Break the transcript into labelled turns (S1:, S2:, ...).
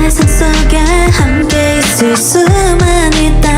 S1: 세상 속에 함께 있을 수만 있다.